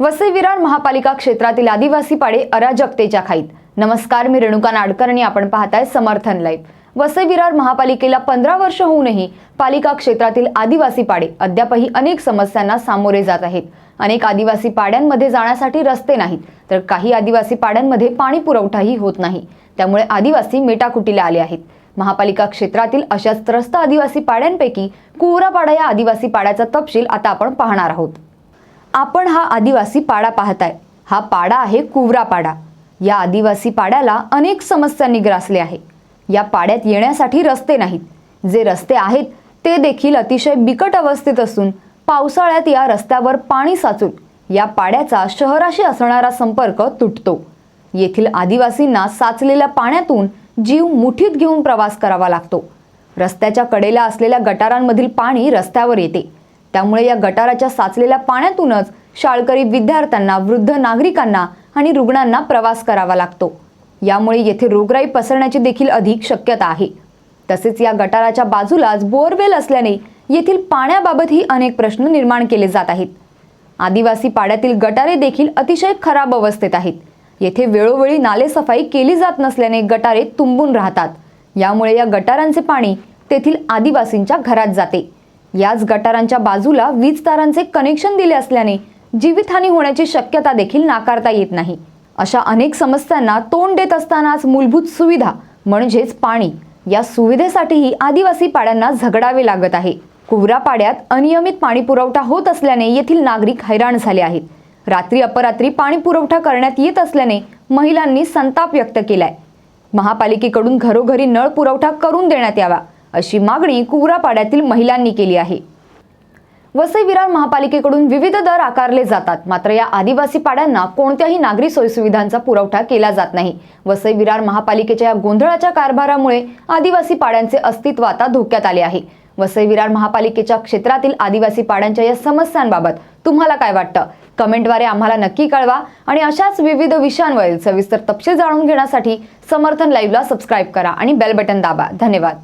वसई विरार महापालिका क्षेत्रातील आदिवासी पाडे अराजकतेच्या खाईत. नमस्कार मी रेणुका नाडकर आणि आपण पाहताय समर्थन लाईव्ह. वसई विरार महापालिकेला पंधरा वर्ष होऊनही पालिका क्षेत्रातील आदिवासी पाडे अद्यापही अनेक समस्यांना सामोरे जात आहेत. अनेक आदिवासी पाड्यांमध्ये जाण्यासाठी रस्ते नाहीत तर काही आदिवासी पाड्यांमध्ये पाणी पुरवठाही होत नाही. त्यामुळे आदिवासी मेटाकुटीला आले आहेत. महापालिका क्षेत्रातील अशाच त्रस्त आदिवासी पाड्यांपैकी कुवरापाडा या आदिवासी पाड्याचा तपशील आता आपण पाहणार आहोत. आपण हा आदिवासी पाडा पाहताय. हा पाडा आहे कुवरा पाडा. या आदिवासी पाड्याला अनेक समस्यांनी ग्रासले आहे. या पाड्यात येण्यासाठी रस्ते नाहीत. जे रस्ते आहेत ते देखील अतिशय बिकट अवस्थेत असून पावसाळ्यात या रस्त्यावर पाणी साचून या पाड्याचा शहराशी असणारा संपर्क तुटतो. येथील आदिवासींना साचलेल्या पाण्यातून जीव मुठीत घेऊन प्रवास करावा लागतो. रस्त्याच्या कडेला असलेल्या गटारांमधील पाणी रस्त्यावर येते. त्यामुळे या गटाराच्या साचलेल्या पाण्यातूनच शाळकरी विद्यार्थ्यांना वृद्ध नागरिकांना आणि रुग्णांना प्रवास करावा लागतो. यामुळे येथे रोगराई पसरण्याची देखील अधिक शक्यता आहे. तसेच या गटाराच्या बाजूलाच बोअरवेल असल्याने येथील पाण्याबाबतही अनेक प्रश्न निर्माण केले जात आहेत. आदिवासी पाड्यातील गटारे देखील अतिशय खराब अवस्थेत आहेत. येथे वेळोवेळी नालेसफाई केली जात नसल्याने गटारे तुंबून राहतात. यामुळे या गटारांचे पाणी तेथील आदिवासींच्या घरात जाते. याच गटारांच्या बाजूला वीज तारांचे कनेक्शन दिले असल्याने जीवितहानी होण्याची शक्यता देखील नाकारता येत नाही. अशा अनेक समस्यांना तोंड देत असतानाच मूलभूत सुविधा म्हणजेच पाणी या सुविधेसाठीही आदिवासी पाड्यांना झगडावे लागत आहे. कुवरा पाड्यात अनियमित पाणी पुरवठा होत असल्याने येथील नागरिक हैराण झाले आहेत. रात्री अपरात्री पाणी पुरवठा करण्यात येत असल्याने महिलांनी संताप व्यक्त केलाय. महापालिकेकडून घरोघरी नळ पुरवठा करून देण्यात यावा. अशी मागणी कुवरापाड्यातील महिलांनी केली आहे. वसई विरार महापालिकेकडून विविध दर आकारले जातात. मात्र या आदिवासी पाड्यांना कोणत्याही नागरी सोयीसुविधांचा पुरवठा केला जात नाही. वसई विरार महापालिकेच्या या गोंधळाच्या कारभारामुळे आदिवासी पाड्यांचे अस्तित्व आता धोक्यात आले आहे. वसई विरार महापालिकेच्या क्षेत्रातील आदिवासी पाड्यांच्या या समस्यांबाबत तुम्हाला काय वाटतं? कमेंटद्वारे आम्हाला नक्की कळवा आणि अशाच विविध विषयांवरील सविस्तर तपशील जाणून घेण्यासाठी समर्थन लाईव्हला सबस्क्राईब करा आणि बेल बटन दाबा. धन्यवाद.